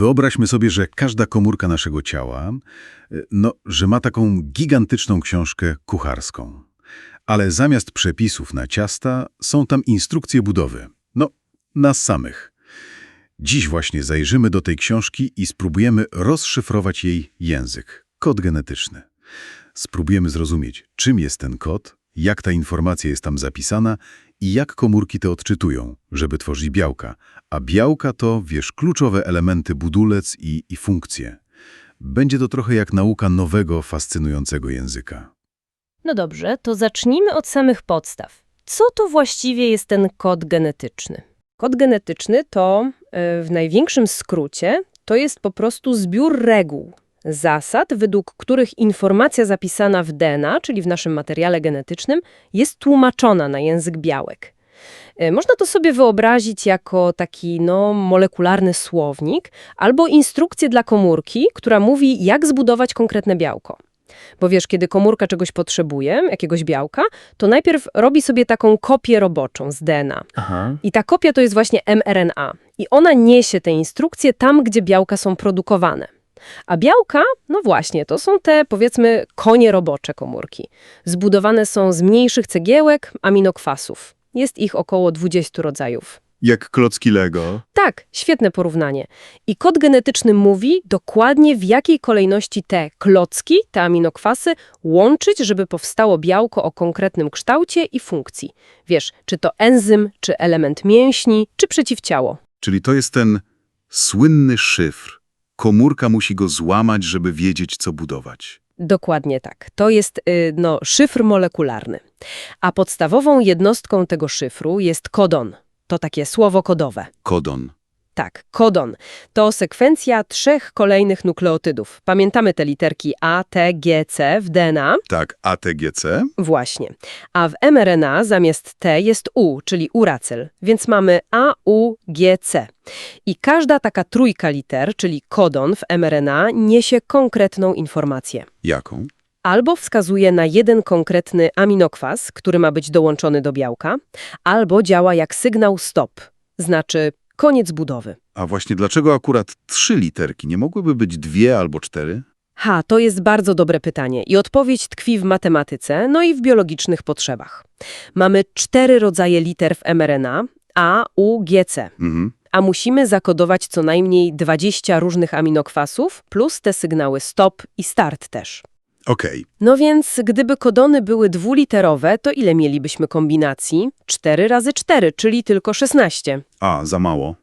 Wyobraźmy sobie, że każda komórka naszego ciała, y, no, że ma taką gigantyczną książkę kucharską. Ale zamiast przepisów na ciasta są tam instrukcje budowy. No, nas samych. Dziś właśnie zajrzymy do tej książki i spróbujemy rozszyfrować jej język, kod genetyczny. Spróbujemy zrozumieć, czym jest ten kod, jak ta informacja jest tam zapisana i jak komórki to odczytują, żeby tworzyć białka. A białka to, wiesz, kluczowe elementy budulec i, i funkcje. Będzie to trochę jak nauka nowego, fascynującego języka. No dobrze, to zacznijmy od samych podstaw. Co to właściwie jest ten kod genetyczny? Kod genetyczny to, e, w największym skrócie, to jest po prostu zbiór reguł, zasad, według których informacja zapisana w DNA, czyli w naszym materiale genetycznym, jest tłumaczona na język białek. E, Można to sobie wyobrazić jako taki no, molekularny słownik albo instrukcję dla komórki, która mówi, jak zbudować konkretne białko. Bo wiesz, kiedy komórka czegoś potrzebuje, jakiegoś białka, to najpierw robi sobie taką kopię roboczą z DNA. Aha. I ta kopia to jest właśnie mRNA. I ona niesie te instrukcje tam, gdzie białka są produkowane. A białka, no właśnie, to są te, powiedzmy, konie robocze komórki. Zbudowane są z mniejszych cegiełek, aminokwasów. Jest ich około 20 rodzajów. Jak klocki Lego. Tak, świetne porównanie. I kod genetyczny mówi dokładnie w jakiej kolejności te klocki, te aminokwasy łączyć, żeby powstało białko o konkretnym kształcie i funkcji. Wiesz, czy to enzym, czy element mięśni, czy przeciwciało. Czyli to jest ten słynny szyfr. Komórka musi go złamać, żeby wiedzieć, co budować. Dokładnie tak. To jest y, no, szyfr molekularny. A podstawową jednostką tego szyfru jest kodon. To takie słowo kodowe. Kodon. Tak, kodon. To sekwencja trzech kolejnych nukleotydów. Pamiętamy te literki A, T, G, C w DNA? Tak, ATGC. Właśnie. A w mRNA zamiast T jest U, czyli uracyl, więc mamy A, U, G, C. I każda taka trójka liter, czyli kodon w mRNA, niesie konkretną informację. Jaką? Albo wskazuje na jeden konkretny aminokwas, który ma być dołączony do białka, albo działa jak sygnał stop, znaczy koniec budowy. A właśnie dlaczego akurat trzy literki? Nie mogłyby być dwie albo cztery? Ha, to jest bardzo dobre pytanie i odpowiedź tkwi w matematyce, no i w biologicznych potrzebach. Mamy cztery rodzaje liter w mRNA, A, U, G, C, Mhm. a musimy zakodować co najmniej 20 różnych aminokwasów, plus te sygnały stop i start też. Okej. No więc, gdyby kodony były dwuliterowe, to ile mielibyśmy kombinacji? 4 razy 4, czyli tylko 16. A, za mało.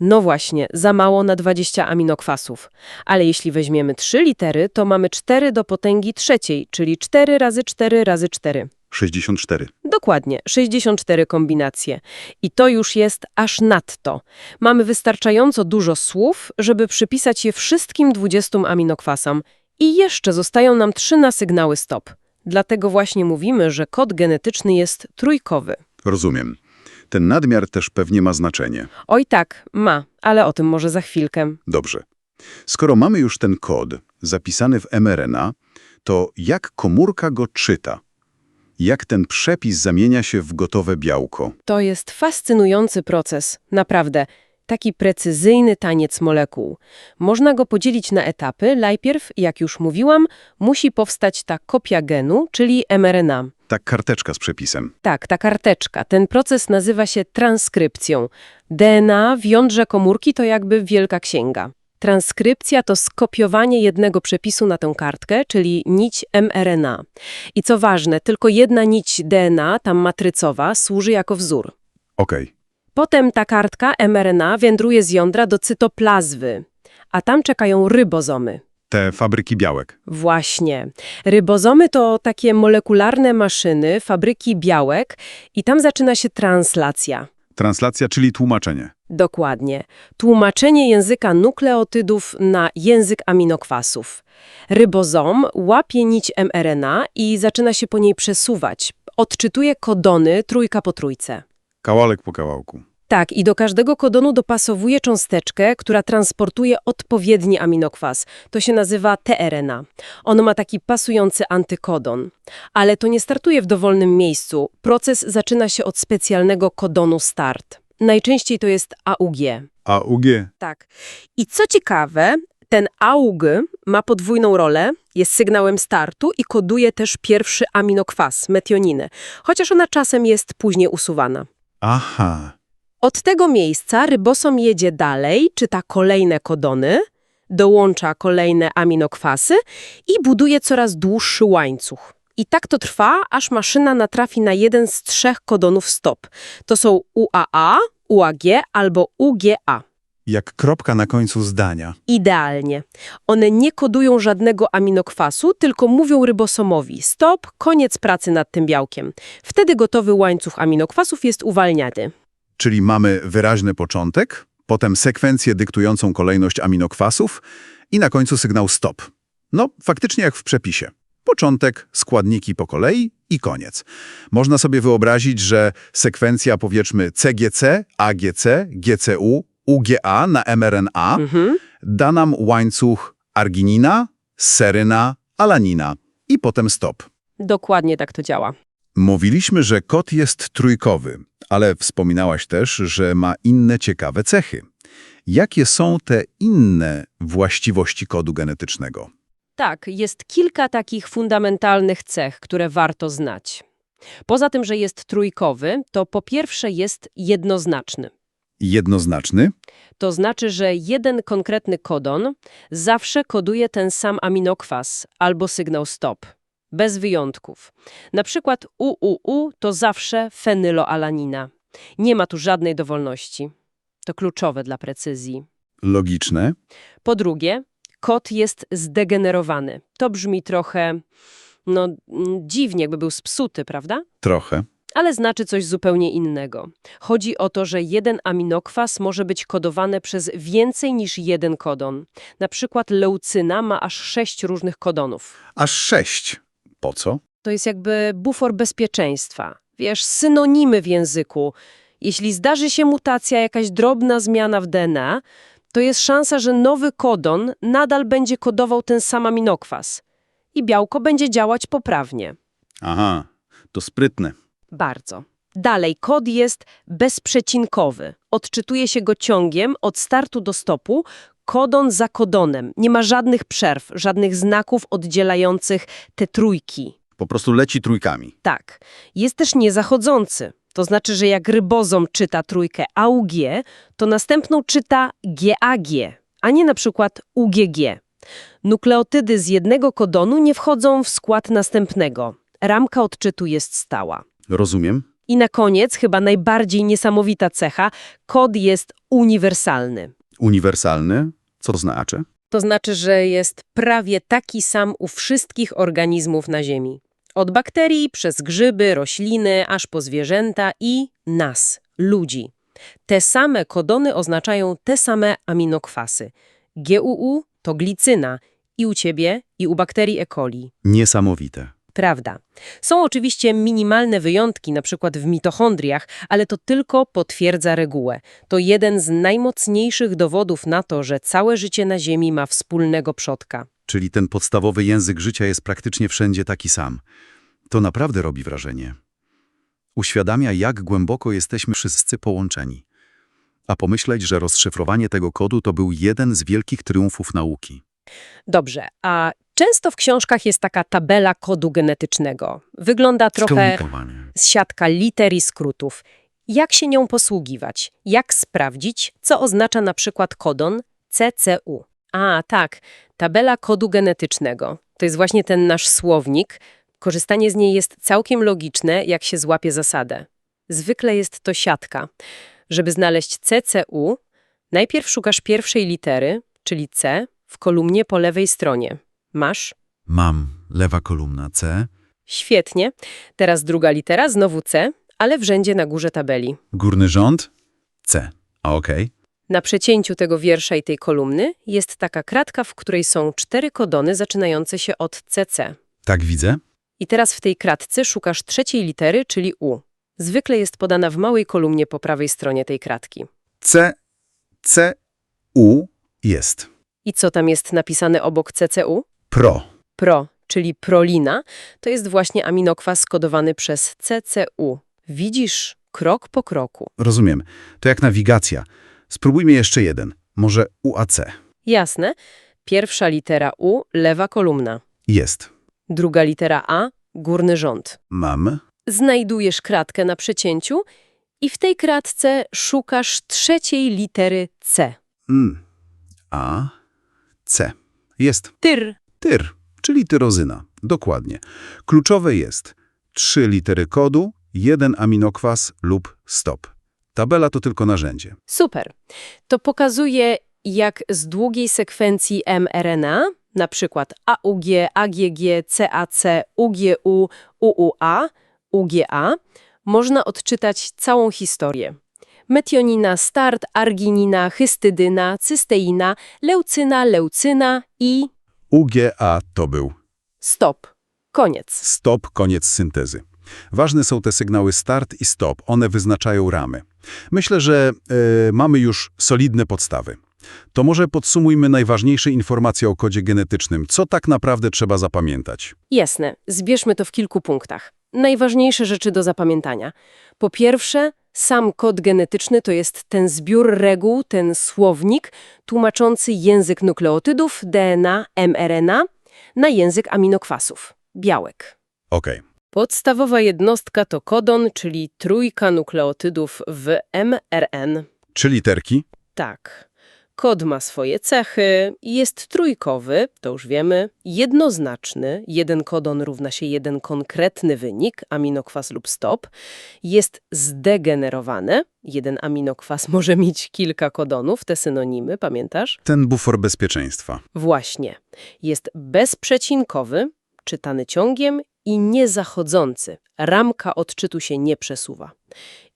No właśnie, za mało na 20 aminokwasów. Ale jeśli weźmiemy 3 litery, to mamy 4 do potęgi trzeciej, czyli 4 razy 4 razy 4. 64. Dokładnie, 64 kombinacje. I to już jest aż nadto. Mamy wystarczająco dużo słów, żeby przypisać je wszystkim 20 aminokwasom. I jeszcze zostają nam 3 na sygnały stop. Dlatego właśnie mówimy, że kod genetyczny jest trójkowy. Rozumiem. Ten nadmiar też pewnie ma znaczenie. Oj tak, ma, ale o tym może za chwilkę. Dobrze. Skoro mamy już ten kod zapisany w mRNA, to jak komórka go czyta? Jak ten przepis zamienia się w gotowe białko? To jest fascynujący proces, naprawdę. Taki precyzyjny taniec molekuł. Można go podzielić na etapy. Najpierw, jak już mówiłam, musi powstać ta kopia genu, czyli mRNA. Ta karteczka z przepisem. Tak, ta karteczka. Ten proces nazywa się transkrypcją. DNA w jądrze komórki to jakby wielka księga. Transkrypcja to skopiowanie jednego przepisu na tę kartkę, czyli nić mRNA. I co ważne, tylko jedna nić DNA, tam matrycowa, służy jako wzór. Okej. Potem ta kartka mRNA wędruje z jądra do cytoplazmy, a tam czekają rybozomy. Te fabryki białek. Właśnie. Rybozomy to takie molekularne maszyny, fabryki białek i tam zaczyna się translacja. Translacja, czyli tłumaczenie. Dokładnie. Tłumaczenie języka nukleotydów na język aminokwasów. Rybozom łapie nić mRNA i zaczyna się po niej przesuwać. Odczytuje kodony trójka po trójce. Kawałek po kawałku. Tak, i do każdego kodonu dopasowuje cząsteczkę, która transportuje odpowiedni aminokwas. To się nazywa tRNA. On ma taki pasujący antykodon. Ale to nie startuje w dowolnym miejscu. Proces zaczyna się od specjalnego kodonu start. Najczęściej to jest AUG. AUG. Tak. I co ciekawe, ten AUG ma podwójną rolę, jest sygnałem startu i koduje też pierwszy aminokwas, metioninę, chociaż ona czasem jest później usuwana. Aha. Od tego miejsca rybosom jedzie dalej, czyta kolejne kodony, dołącza kolejne aminokwasy i buduje coraz dłuższy łańcuch. I tak to trwa, aż maszyna natrafi na jeden z trzech kodonów stop. To są UAA, UAG albo UGA. Jak kropka na końcu zdania. Idealnie. One nie kodują żadnego aminokwasu, tylko mówią rybosomowi stop, koniec pracy nad tym białkiem. Wtedy gotowy łańcuch aminokwasów jest uwalniany. Czyli mamy wyraźny początek, potem sekwencję dyktującą kolejność aminokwasów i na końcu sygnał stop. No, faktycznie jak w przepisie. Początek, składniki po kolei i koniec. Można sobie wyobrazić, że sekwencja powiedzmy CGC, AGC, GCU, UGA na mRNA Mhm. da nam łańcuch arginina, seryna, alanina i potem stop. Dokładnie tak to działa. Mówiliśmy, że kod jest trójkowy, ale wspominałaś też, że ma inne ciekawe cechy. Jakie są te inne właściwości kodu genetycznego? Tak, jest kilka takich fundamentalnych cech, które warto znać. Poza tym, że jest trójkowy, to po pierwsze jest jednoznaczny. Jednoznaczny? To znaczy, że jeden konkretny kodon zawsze koduje ten sam aminokwas albo sygnał stop, bez wyjątków. Na przykład UUU to zawsze fenyloalanina. Nie ma tu żadnej dowolności. To kluczowe dla precyzji. Logiczne? Po drugie, kod jest zdegenerowany. To brzmi trochę, no, mm, dziwnie, jakby był spsuty, prawda? Trochę. Ale znaczy coś zupełnie innego. Chodzi o to, że jeden aminokwas może być kodowany przez więcej niż jeden kodon. Na przykład leucyna ma aż sześć różnych kodonów. Aż sześć. Po co? To jest jakby bufor bezpieczeństwa. Wiesz, synonimy w języku. Jeśli zdarzy się mutacja, jakaś drobna zmiana w DNA, to jest szansa, że nowy kodon nadal będzie kodował ten sam aminokwas. I białko będzie działać poprawnie. Aha, to sprytne. Bardzo. Dalej, kod jest bezprzecinkowy. Odczytuje się go ciągiem od startu do stopu, kodon za kodonem. Nie ma żadnych przerw, żadnych znaków oddzielających te trójki. Po prostu leci trójkami. Tak. Jest też niezachodzący. To znaczy, że jak rybozom czyta trójkę AUG, to następną czyta GAG, a nie na przykład UGG. Nukleotydy z jednego kodonu nie wchodzą w skład następnego. Ramka odczytu jest stała. Rozumiem. I na koniec, chyba najbardziej niesamowita cecha, kod jest uniwersalny. Uniwersalny? Co to znaczy? To znaczy, że jest prawie taki sam u wszystkich organizmów na Ziemi. Od bakterii, przez grzyby, rośliny, aż po zwierzęta i nas, ludzi. Te same kodony oznaczają te same aminokwasy. GUU to glicyna i u ciebie, i u bakterii E. coli. Niesamowite. Prawda. Są oczywiście minimalne wyjątki, na przykład w mitochondriach, ale to tylko potwierdza regułę. To jeden z najmocniejszych dowodów na to, że całe życie na Ziemi ma wspólnego przodka. Czyli ten podstawowy język życia jest praktycznie wszędzie taki sam. To naprawdę robi wrażenie. Uświadamia, jak głęboko jesteśmy wszyscy połączeni. A pomyśleć, że rozszyfrowanie tego kodu to był jeden z wielkich triumfów nauki. Dobrze, a często w książkach jest taka tabela kodu genetycznego. Wygląda trochę z siatka liter i skrótów. Jak się nią posługiwać? Jak sprawdzić, co oznacza na przykład kodon CCU? A, tak, tabela kodu genetycznego. To jest właśnie ten nasz słownik. Korzystanie z niej jest całkiem logiczne, jak się złapie zasadę. Zwykle jest to siatka. Żeby znaleźć CCU, najpierw szukasz pierwszej litery, czyli C, w kolumnie po lewej stronie. Masz? Mam lewa kolumna C, Świetnie. Teraz druga litera, znowu C, ale w rzędzie na górze tabeli. górny rząd C. A okej. Na przecięciu tego wiersza i tej kolumny jest taka kratka, w której są cztery kodony zaczynające się od CC. Tak widzę? I teraz w tej kratce szukasz trzeciej litery, czyli U. Zwykle jest podana w małej kolumnie po prawej stronie tej kratki. C, C, U jest. I co tam jest napisane obok CCU? Pro. Pro, czyli prolina, to jest właśnie aminokwas kodowany przez CCU. Widzisz, krok po kroku. Rozumiem. To jak nawigacja. Spróbujmy jeszcze jeden. Może UAC. Jasne. Pierwsza litera U, lewa kolumna. Jest. Druga litera A, górny rząd. Mam. Znajdujesz kratkę na przecięciu i w tej kratce szukasz trzeciej litery C. Mm. A. C. Jest. Tyr. Tyr, czyli tyrozyna. Dokładnie. Kluczowe jest trzy litery kodu, jeden aminokwas lub stop. Tabela to tylko narzędzie. Super. To pokazuje, jak z długiej sekwencji mRNA, na przykład AUG, AGG, CAC, UGU, UUA, UGA, można odczytać całą historię. Metionina, start, arginina, hystydyna, cysteina, leucyna, leucyna i UGA to był stop. Koniec. stop, koniec syntezy. Ważne są te sygnały start i stop. One wyznaczają ramy. Myślę, że e, mamy już solidne podstawy. To może podsumujmy najważniejsze informacje o kodzie genetycznym. Co tak naprawdę trzeba zapamiętać? Jasne, zbierzmy to w kilku punktach. Najważniejsze rzeczy do zapamiętania. Po pierwsze, sam kod genetyczny to jest ten zbiór reguł, ten słownik tłumaczący język nukleotydów, DNA, mRNA na język aminokwasów, białek. Okej. Podstawowa jednostka to kodon, czyli trójka nukleotydów w mRN. Czy literki? Tak. Kod ma swoje cechy, jest trójkowy, to już wiemy, jednoznaczny, jeden kodon równa się jeden konkretny wynik, aminokwas lub stop, jest zdegenerowany, jeden aminokwas może mieć kilka kodonów, te synonimy, pamiętasz? Ten bufor bezpieczeństwa. Właśnie. Jest bezprzecinkowy, czytany ciągiem i niezachodzący. Ramka odczytu się nie przesuwa.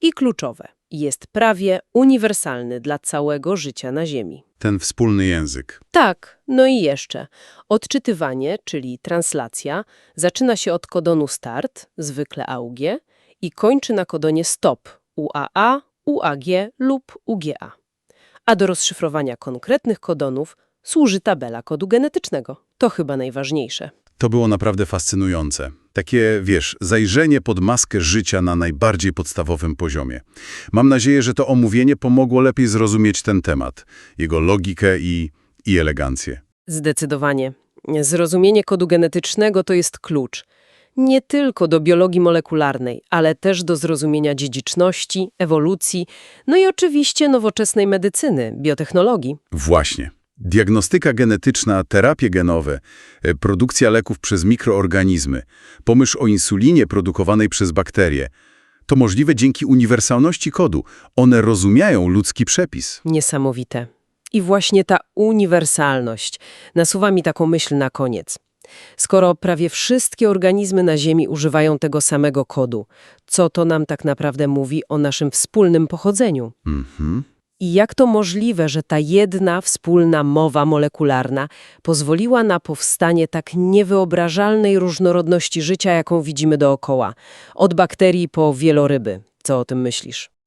I kluczowe. Jest prawie uniwersalny dla całego życia na Ziemi. Ten wspólny język. Tak, no i jeszcze. Odczytywanie, czyli translacja, zaczyna się od kodonu start, zwykle AUG, i kończy na kodonie stop, UAA, UAG lub UGA. A do rozszyfrowania konkretnych kodonów służy tabela kodu genetycznego. To chyba najważniejsze. To było naprawdę fascynujące. Takie, wiesz, zajrzenie pod maskę życia na najbardziej podstawowym poziomie. Mam nadzieję, że to omówienie pomogło lepiej zrozumieć ten temat, jego logikę i, i elegancję. Zdecydowanie. Zrozumienie kodu genetycznego to jest klucz. Nie tylko do biologii molekularnej, ale też do zrozumienia dziedziczności, ewolucji, no i oczywiście nowoczesnej medycyny, biotechnologii. Właśnie. Diagnostyka genetyczna, terapie genowe, e, produkcja leków przez mikroorganizmy, pomyśl o insulinie produkowanej przez bakterie. To możliwe dzięki uniwersalności kodu. One rozumiają ludzki przepis. Niesamowite. I właśnie ta uniwersalność nasuwa mi taką myśl na koniec. Skoro prawie wszystkie organizmy na Ziemi używają tego samego kodu, co to nam tak naprawdę mówi o naszym wspólnym pochodzeniu? Mhm. I jak to możliwe, że ta jedna wspólna mowa molekularna pozwoliła na powstanie tak niewyobrażalnej różnorodności życia, jaką widzimy dookoła, od bakterii po wieloryby? Co o tym myślisz?